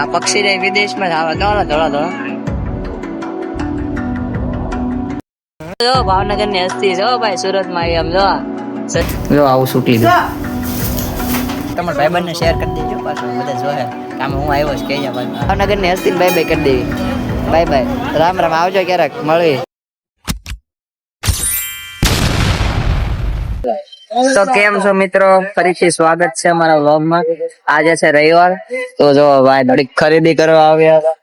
આ પક્ષી રે વિદેશમાં જ આવે. ધોળા ધોળા ધોળા જો ભાવનગરની હસ્તી જો ભાઈ સુરતમાં આવી આમ જો. જો આવું શૂટ દો તમારા ભાઈ બંને શેર કરી દેજો પાછું બધા જોહે કે હું આવ્યો છું ભાઈ ભાવનગરની હસ્તી બાય બાય કરી દેવી. બાય બાય રામ રામ આવજો ક્યારેક. મળવી તો કેમ છો મિત્રો? ફરીથી સ્વાગત છે અમારા વ્લોગમાં. આજે છે રવિવાર. તો જો ભાઈ થોડીક ખરીદી કરવા આવ્યા હતા.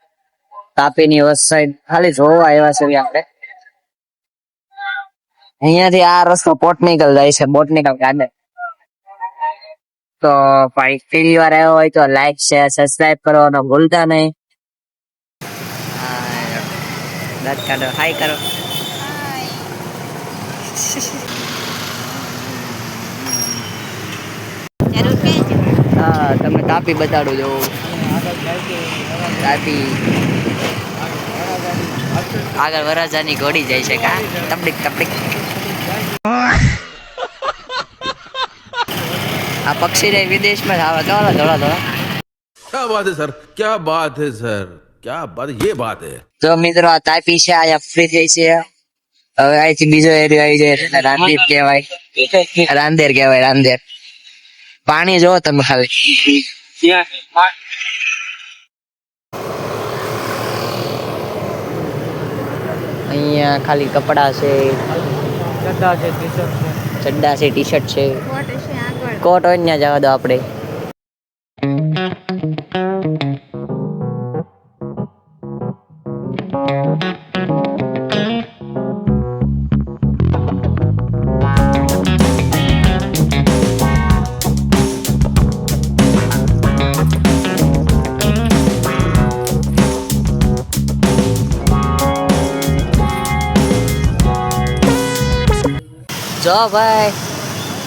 તાપીની વસ્ત ખાલી જોવા આવ્યા છે આપણે. અહીંયાથી આ રસ્તો પોટનિકલ જાય છે, બોટનિકલ ગાર્ડન. તો ભાઈ પહેલી વાર આવ્યો હોય તો લાઈક શેર સબસ્ક્રાઇબ કરવાનો ભૂલતા નહીં. દાંત કાઢો. હાય કરો હા તમે તાપી બતાડો જો. તાપી. આગળ વરાજાની ઘોડી જાય છે કા? તપડીક તપડીક. આ પક્ષી રે વિદેશમાં આવે. કેવા ધોળા ધોળા. ક્યા બાત હે સર? ક્યાં વાત હે સર? ક્યાં વાત યે બાત હે. તો મિત્રો આ તાપી છે આ ફ્રી થઈ છે. હવે અહીંથી બીજો એરિયો આવી જાય. રાંદીપ કહેવાય. રાંદેર કહેવાય રાંદેર. પાણી જો તમે ખાલી. અહીંયા ખાલી કપડા છે. ચડ્ડા છે ટી શર્ટ છે કોટ હોય ત્યાં જવા દો આપણે. જો ભાઈ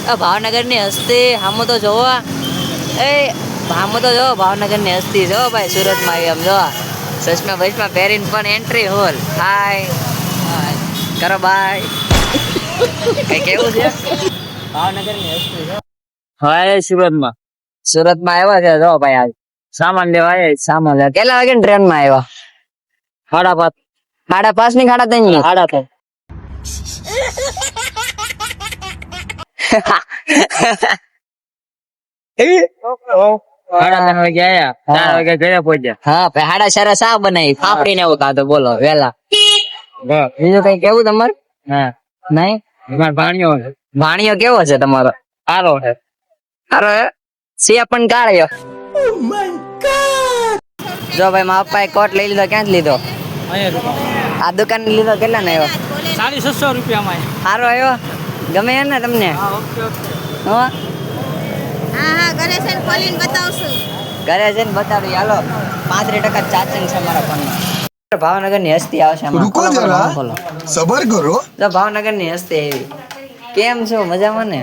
આ ભાવનગર હસ્તી હામો તો જોવા. એ હામો તો જો ભાવનગરની હસ્તી. જો ભાઈ સુરતમાં આવી આમ જો. ચશ્મા બસમાં પહેરીને પણ એન્ટ્રી હોલ. હાય કરો બાય કઈ કેવું છે? ભાવનગરની હસ્તી જો. હા સુરતમાં. સુરતમાં આવ્યા છે જો ભાઈ આજ સામાન લેવા આવ્યા સામાન લેવા. કેટલા વાગે ટ્રેનમાં આવ્યા? સાડા પાંચ. સાડા પાંચની સાડા ત્રણની સાડા ત્રણ સાડા ત્રણ વાગે આયા ચાર વાગે ઘરે પહોંચ્યા હા ભાઈ હાડા સારા સા બનાવી ફાફડી ને એવું કાતો બોલો વેલા. બીજું કઈ કેવું તમારે? હા. નહીં? ભાણિયો કેવો છે તમારો? સારો છે. સિયા પણ કાળ્યો. જો ભાઈ મારા પપ્પાએ કોટ લઈ લીધો ક્યાંથી લીધો? આ દુકાન લીધો કેટલા ને આવ્યો? સાડી છસો રૂપિયામાં સારો આવ્યો? ગમે ને તમને? હો ઘરે છે ને ખોલીને બતાવશું. ઘરે છે ને બતાવી હાલો. પાંત્રીસ ટકા ચાર્જિંગ છે મારા ફોનમાં. ભાવનગરની હસ્તી આવશે સબર કરો. તો ભાવનગરની હસ્તી આવી. કેમ છો? મજામાં ને?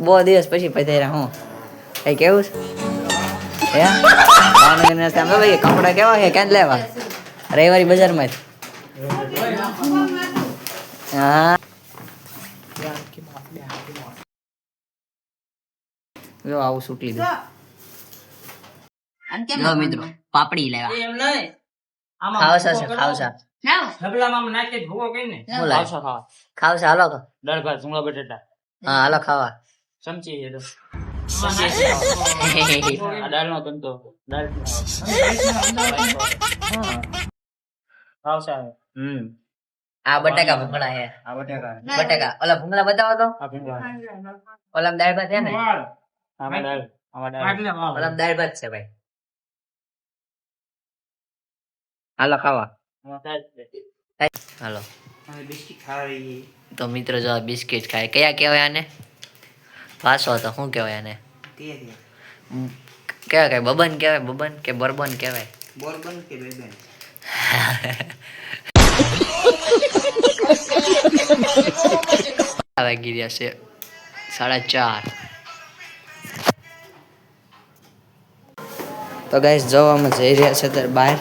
બહુ દિવસ પછી પધાર્યા હું. એ કેવું છે? હે? ભાવનગરની હસ્તી અમે ભાઈ કપડાં કેવા છે? ક્યાં લેવા રવિવારી બજારમાં હા. જો આવું સૂટ લીધું. જો. મિત્રો પાપડી લેવા. છે નાખી ભૂકો કઈ ને ખાવા. ખાવસા હાલો દાળ ભાત ભૂંગળા બટેટા. હા હાલો ખાવા. ચમચી છે દાળ નો બનતો દાળ. ખાવશા હમ. આ બટાકા ભૂંગળા હે આ બટેકા. બટાકા. ઓલા ભૂંગળા બતાવો તો. ઓલા દાળ ભાત હે ને? આમાં દાળ આમાં દાળ. દાળ ભાત છે ભાઈ. હાલો ખાવા. હાલો. બિસ્કિટ ખાવી તો મિત્રો જો બિસ્કિટ ખાય. કયા કહેવાય આને? પાસો તો શું કહેવાય આને? કયા કેવાય કહેવાય બબન કહેવાય બબન કે બરબન કહેવાય? વાગી રહ્યા છે સાડા ચાર. તો ગાઈસ જવામાં જઈ રહ્યા છે ત્યારે બહાર.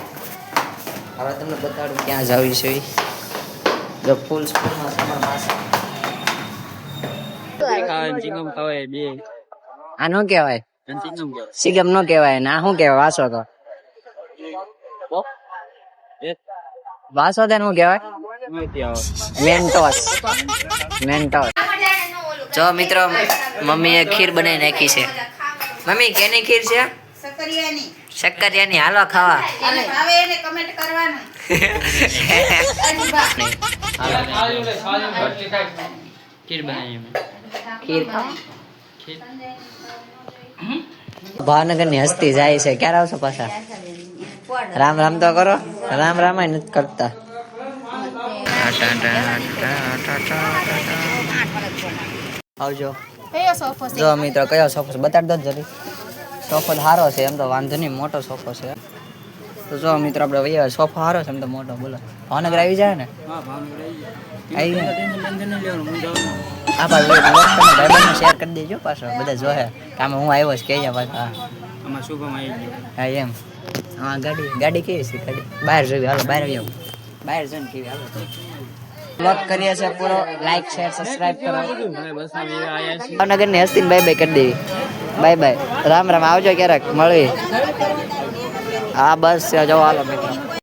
હવે તમને બતાડું ક્યાં જવી છે જો ફૂલ સ્પીડમાં તમારા પાસે. ચિંગમ બે? આ નો કહેવાય. ચિંગમ નો કહેવાય ને શું કહેવાય? વાસો તો. વાસોદન હું કહેવાય. મેન્ટોસ. મેન્ટોસ. જો મિત્રો મમ્મીએ ખીર બનાવી નાખી છે. મમ્મી કેની ખીર છે? સકરિયાની શક્કરિયાની હાલો ખાવા. એને એને કમેન્ટ કરવાનું. ખીર બનાવી ખીર ભાવનગરની હસ્તી જાય છે. ક્યારે આવશો પાછા? રામ રામ તો કરો. રામ રામ નથી કરતા. આવજો. કયો સોફો જો મિત્રો કયો સોફો બતાડ દો જરી સોફો સારો છે એમ તો વાંધો નહીં મોટો સોફો છે. તો જો મિત્રો આપણે વૈયા સોફો સારો છે એમ તો મોટો બોલો. ભાવનગર આવી જાય ને? આવી જાય. હું ભાઈબંધને શેર કરી દેજો પાછો બધા જોહે કે આમાં હું આવ્યો છું કે પાછા આમાં શુભમ આવી ગયો. હા એમ. હા ગાડી ગાડી કેવી છે ગાડી? બહાર જોવી હાલો બહાર આવી આવું બહાર જઈને કેવી હાલો. વ્લોગ કરીએ છે પૂરો. લાઈક શેર સબસ્ક્રાઇબ કરો. ભાવનગર ને હસ્તીન બાય બાય કરી દેવી. Bye bye. રામ રામ આવજો ક્યારેક મળી હા બસ જો હાલો મિત્રો.